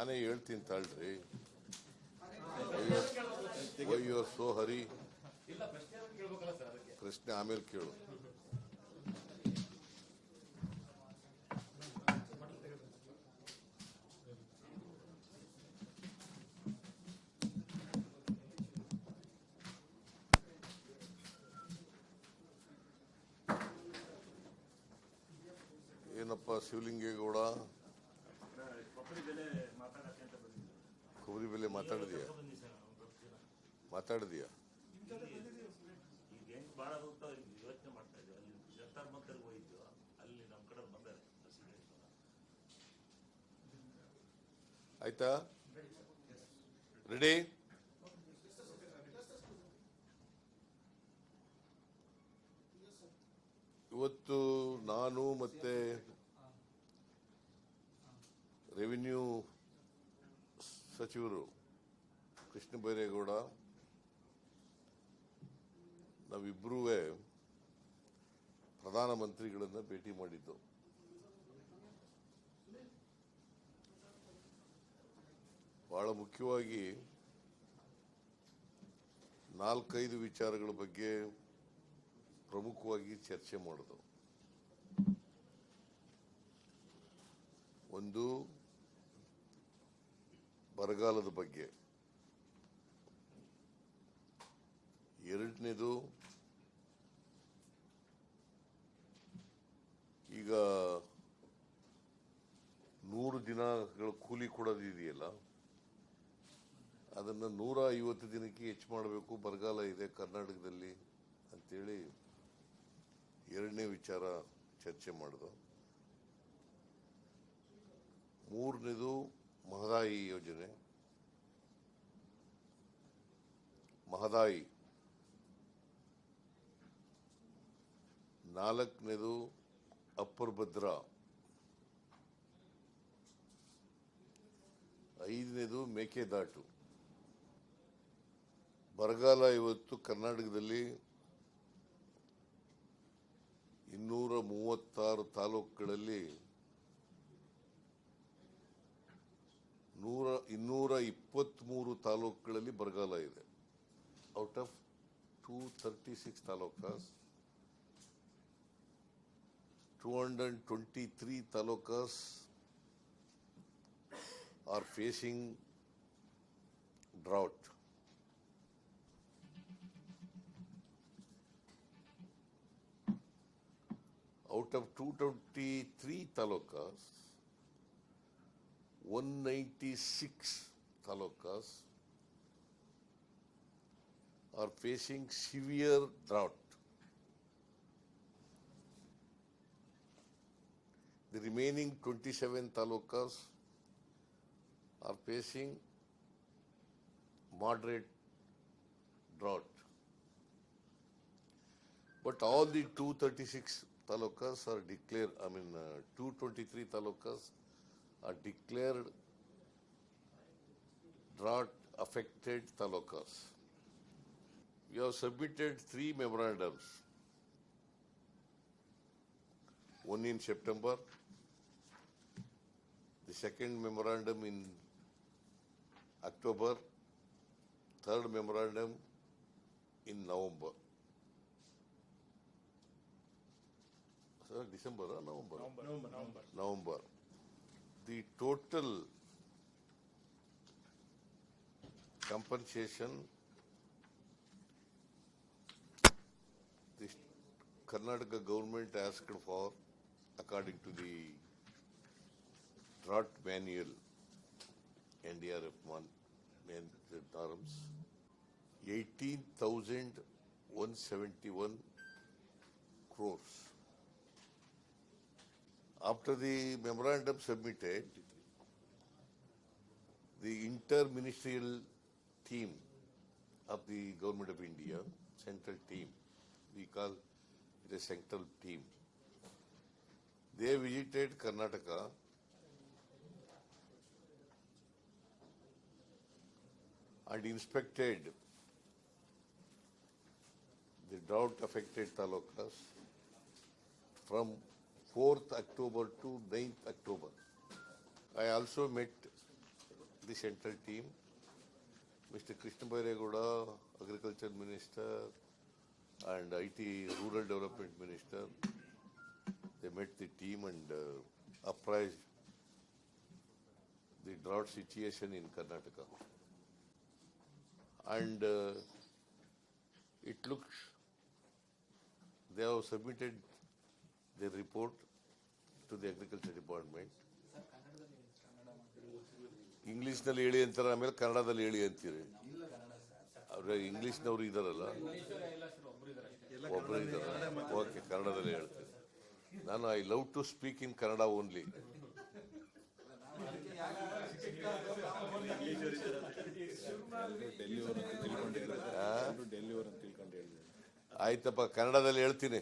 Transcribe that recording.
ನಾನೇ ಹೇಳ್ತೀನಿ ತಾಳ್ರಿ. ಅಯ್ಯೋ ಸೋ ಹರಿ. ಪ್ರಶ್ನೆ ಆಮೇಲೆ ಕೇಳು. ಏನಪ್ಪ ಶಿವಲಿಂಗೇಗೌಡ? ಕೊಬ್ಬರಿ ಬೆಲೆ ಮಾತಾಡಿದೀಯ? ಮಾತಾಡಿದೀಯ ಭಾಳ ಯೋಚನೆ ಮಾಡ್ತಾ ಇದ್ದೀವಿ ಅಲ್ಲಿ ಜಂತರ್ ಮಂತರ್ಗೆ ಹೋಗಿದ್ದು ಅಲ್ಲಿ ನಮ್ಮ ಕಡೆ ಬಂದಾರೆ ಆಯ್ತಾ? ರೆಡಿ? ಇವತ್ತು ನಾನು ಮತ್ತೆ ರೆವಿನ್ಯೂ ಸಚಿವರು ಕೃಷ್ಣ ಬೈರೇಗೌಡ ನಾವಿಬ್ಬರೂ ಪ್ರಧಾನಮಂತ್ರಿಗಳನ್ನು ಭೇಟಿ ಮಾಡಿದ್ದು. ಬಹಳ ಮುಖ್ಯವಾಗಿ ನಾಲ್ಕೈದು ವಿಚಾರಗಳ ಬಗ್ಗೆ ಪ್ರಮುಖವಾಗಿ ಚರ್ಚೆ ಮಾಡೋದು. ಒಂದು ಬರಗಾಲದ ಬಗ್ಗೆ. ಎರಡನೇದು, ಈಗ ನೂರು ದಿನಗಳ ಕೂಲಿ ಕೊಡೋದು ಇದೆಯಲ್ಲ, ಅದನ್ನು ನೂರ ಐವತ್ತು ದಿನಕ್ಕೆ ಹೆಚ್ಚು ಮಾಡಬೇಕು, ಬರಗಾಲ ಇದೆ ಕರ್ನಾಟಕದಲ್ಲಿ ಅಂತೇಳಿ ಎರಡನೇ ವಿಚಾರ ಚರ್ಚೆ ಮಾಡಿದ. ಮೂರನೇದು ಮಹದಾಯಿ ಯೋಜನೆ. ಮಹದಾಯಿ. ನಾಲ್ಕನೇದು ಅಪ್ಪರ್ ಭದ್ರಾ ಐದನೇದು ಮೇಕೆದಾಟು. ಬರಗಾಲ ಇವತ್ತು ಕರ್ನಾಟಕದಲ್ಲಿ ಇನ್ನೂರ ಮೂವತ್ತಾರು ತಾಲೂಕುಗಳಲ್ಲಿ ನೂರ ಇನ್ನೂರ ಇಪ್ಪತ್ತ್ಮೂರು ತಾಲೂಕುಗಳಲ್ಲಿ ಬರಗಾಲ ಇದೆ. Out of two thirty six talukas two hundred twenty three talukas drought out of Out twenty 223 talukas, 196 talukas are facing severe drought. The remaining 27 talukas are facing moderate drought. But all the 236 talukas are declared, I mean, uh, 223 talukas are declared drought affected talukas. We have submitted three memorandums. One in September, the second memorandum in October, third memorandum in November. Sir, December or November? November. The total compensation the Karnataka government asked for according to the drought manual, NDRF one, one seventy-one crores. After the memorandum submitted, the inter-ministerial team of the government of India, central team, we call it a central team. They visited Karnataka and inspected the drought affected talukas from 4th October to 9th October. I also met the central team. Mr. Krishna Bairegowda, Agriculture Minister, and IT Rural Development Minister, they met the team and uh, apprised the drought situation in Karnataka. And uh, it looks, they have submitted their report to the Agriculture Department. ಇಂಗ್ಲಿಷ್ನಲ್ಲಿ ಹೇಳಿ ಅಂತಾರೆ ಆಮೇಲೆ ಕನ್ನಡದಲ್ಲಿ ಹೇಳಿ ಅಂತೀರಿ. ಅವ್ರ ಇಂಗ್ಲಿಷ್ನವ್ರು ಇದಾರಲ್ಲ. ಒಬ್ಬರು ಇದಾರೆ. ಓಕೆ ಕನ್ನಡದಲ್ಲಿ ಹೇಳ್ತೀನಿ. ನಾನು I love to speak in Kannada only ಆಯ್ತಪ್ಪ ಕನ್ನಡದಲ್ಲಿ ಹೇಳ್ತೀನಿ.